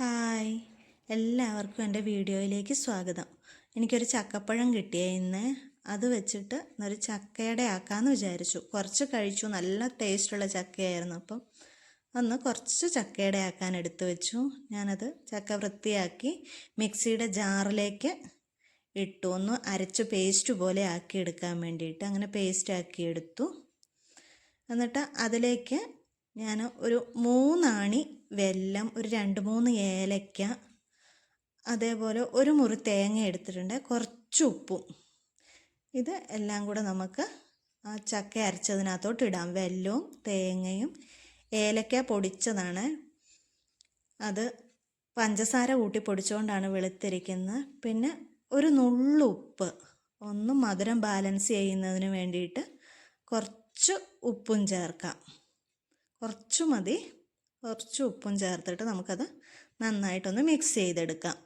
Hi. എല്ലാവർക്കും എന്റെ വീഡിയോയിലേക്ക് സ്വാഗതം. എനിക്കൊരു ചക്കപ്പഴം കിട്ടിയ ഇന്ന്. അത് വെച്ചിട്ട് ഒരു ചക്കയുടെ ആക്കാമെന്ന് വിചാരിച്ചു. കുറച്ച് കഴിച്ചു. നല്ല ടേസ്റ്റുള്ള ചക്കയായിരുന്നു അപ്പം. ഒന്ന് കുറച്ച് ചക്കയുടെ ആക്കാൻ എടുത്തു വെച്ചു. ഞാനത് ചക്ക വൃത്തിയാക്കി മിക്സിയുടെ ജാറിലേക്ക് ഇട്ടു. ഒന്ന് അരച്ച് പേസ്റ്റ് പോലെ ആക്കി എടുക്കാൻ വേണ്ടിയിട്ട് അങ്ങനെ പേസ്റ്റ് ആക്കി എടുത്തു. എന്നിട്ട് അതിലേക്ക് ഞാൻ ഒരു മൂന്നാണി വെല്ലം ഒരു രണ്ട് മൂന്ന് ഏലക്ക അതേപോലെ ഒരു മുറി തേങ്ങ എടുത്തിട്ടുണ്ട്. കുറച്ച് ഉപ്പും. ഇത് എല്ലാം കൂടെ നമുക്ക് ആ ചക്ക അരച്ചതിനകത്തോട്ട് ഇടാം. വെല്ലവും തേങ്ങയും ഏലക്ക പൊടിച്ചതാണ്. അത് പഞ്ചസാര കൂട്ടി പൊടിച്ചുകൊണ്ടാണ് വെളുത്തിരിക്കുന്നത്. പിന്നെ ഒരു നുള്ളുപ്പ് ഒന്ന് മധുരം ബാലൻസ് ചെയ്യുന്നതിന് വേണ്ടിയിട്ട് കുറച്ച് ഉപ്പും ചേർക്കാം. കുറച്ച് മതി. കുറച്ച് ഉപ്പും ചേർത്തിട്ട് നമുക്കത് നന്നായിട്ടൊന്ന് മിക്സ് ചെയ്തെടുക്കാം.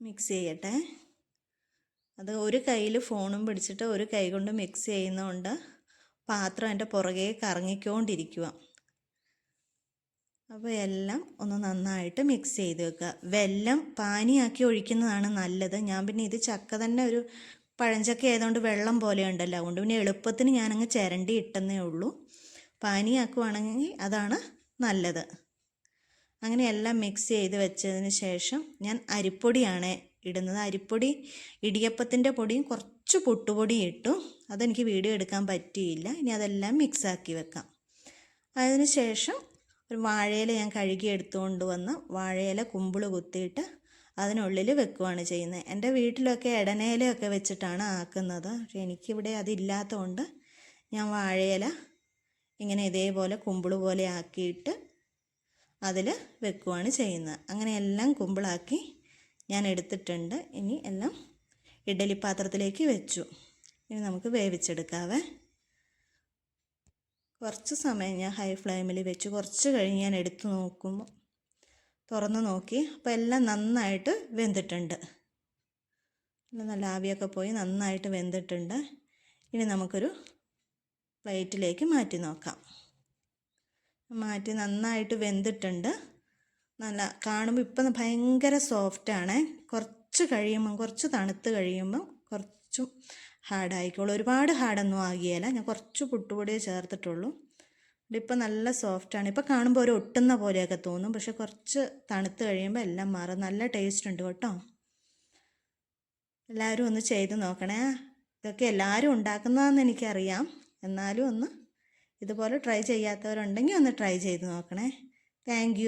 മിക്സ് ചെയ്യട്ടെ. അത് ഒരു കയ്യിൽ ഫോണും പിടിച്ചിട്ട് ഒരു കൈ കൊണ്ട് മിക്സ് ചെയ്യുന്നതുകൊണ്ട് പാത്രം എന്റെ പുറകെ കറങ്ങിക്കൊണ്ടിരിക്കുക അപ്പോൾ എല്ലാം ഒന്ന് നന്നായിട്ട് മിക്സ് ചെയ്ത് വെക്കുക. വെല്ലം പാനിയാക്കി ഒഴിക്കുന്നതാണ് നല്ലത്. ഞാൻ പിന്നെ ഇത് ചക്ക തന്നെ ഒരു പഴഞ്ചക്ക ആയതുകൊണ്ട് വെള്ളം പോലെ ഉണ്ടല്ലോ. അതുകൊണ്ട് പിന്നെ എളുപ്പത്തിന് ഞാനങ്ങ് ചിരണ്ടി ഇട്ടെന്നേ ഉള്ളൂ. പാനിയാക്കുവാണെങ്കിൽ അതാണ് നല്ലത്. അങ്ങനെ എല്ലാം മിക്സ് ചെയ്ത് വെച്ചതിന് ശേഷം ഞാൻ അരിപ്പൊടിയാണ് ഇടുന്നത്. അരിപ്പൊടി ഇടിയപ്പത്തിന്റെ പൊടിയും കുറച്ച് പുട്ടുപൊടിയും ഇട്ടു. അതെനിക്ക് വീഡിയോ എടുക്കാൻ പറ്റിയില്ല. ഇനി അതെല്ലാം മിക്സാക്കി വെക്കാം. അതിന് ശേഷം ഒരു വാഴയില ഞാൻ കഴുകി എടുത്തുകൊണ്ട് വന്ന് വാഴയില കുമ്പിൾ കുത്തിയിട്ട് അതിനുള്ളിൽ വെക്കുവാണ് ചെയ്യുന്നത്. എന്റെ വീട്ടിലൊക്കെ ഇടനയിലയൊക്കെ വെച്ചിട്ടാണ് ആക്കുന്നത്. പക്ഷേ എനിക്കിവിടെ അതില്ലാത്തതുകൊണ്ട് ഞാൻ വാഴയില ഇങ്ങനെ ഇതേപോലെ കുമ്പിൾ പോലെ ആക്കിയിട്ട് അതിൽ വെക്കുവാണ് ചെയ്യുന്നത്. അങ്ങനെ എല്ലാം കുമ്പിളാക്കി ഞാൻ എടുത്തിട്ടുണ്ട്. ഇനി എല്ലാം ഇഡലി പാത്രത്തിലേക്ക് വെച്ചു. ഇനി നമുക്ക് വേവിച്ചെടുക്കാവേ. കുറച്ച് സമയം ഞാൻ ഹൈ ഫ്ലെയിമിൽ വെച്ച്. കുറച്ച് കഴിഞ്ഞ് ഞാൻ എടുത്തു നോക്കുമ്പോൾ തുറന്ന് നോക്കി. അപ്പോൾ എല്ലാം നന്നായിട്ട് വെന്തിട്ടുണ്ട്. നല്ല ആവിയൊക്കെ പോയി നന്നായിട്ട് വെന്തിട്ടുണ്ട്. ഇനി നമുക്കൊരു പ്ലേറ്റിലേക്ക് മാറ്റി നോക്കാം. മാറ്റി നന്നായിട്ട് വെന്തിട്ടുണ്ട്. നല്ല കാണുമ്പോൾ ഇപ്പം ഭയങ്കര സോഫ്റ്റാണ് കുറച്ച് കഴിയുമ്പം കുറച്ച് തണുത്ത് കഴിയുമ്പം കുറച്ചും ഹാർഡായിക്കോളും ഒരുപാട് ഹാർഡൊന്നും ആകിയല്ല ഞാൻ കുറച്ച് പുട്ടുപൊടിയേ ചേർത്തിട്ടുള്ളൂ. ഇപ്പം നല്ല സോഫ്റ്റാണ് ഇപ്പോൾ കാണുമ്പോൾ ഒരു ഒട്ടുന്ന പോലെയൊക്കെ തോന്നും. പക്ഷെ കുറച്ച് തണുത്ത് കഴിയുമ്പോൾ എല്ലാം മാറും. നല്ല ടേസ്റ്റ് ഉണ്ട് കേട്ടോ. എല്ലാവരും ഒന്ന് ചെയ്ത് നോക്കണേ. ഇതൊക്കെ എല്ലാവരും ഉണ്ടാക്കുന്നതെന്ന് എനിക്കറിയാം. എന്നാലും ഒന്ന് ഇതുപോലെ ട്രൈ ചെയ്യാത്തവരുണ്ടെങ്കിൽ ഒന്ന് ട്രൈ ചെയ്ത് നോക്കണേ. താങ്ക്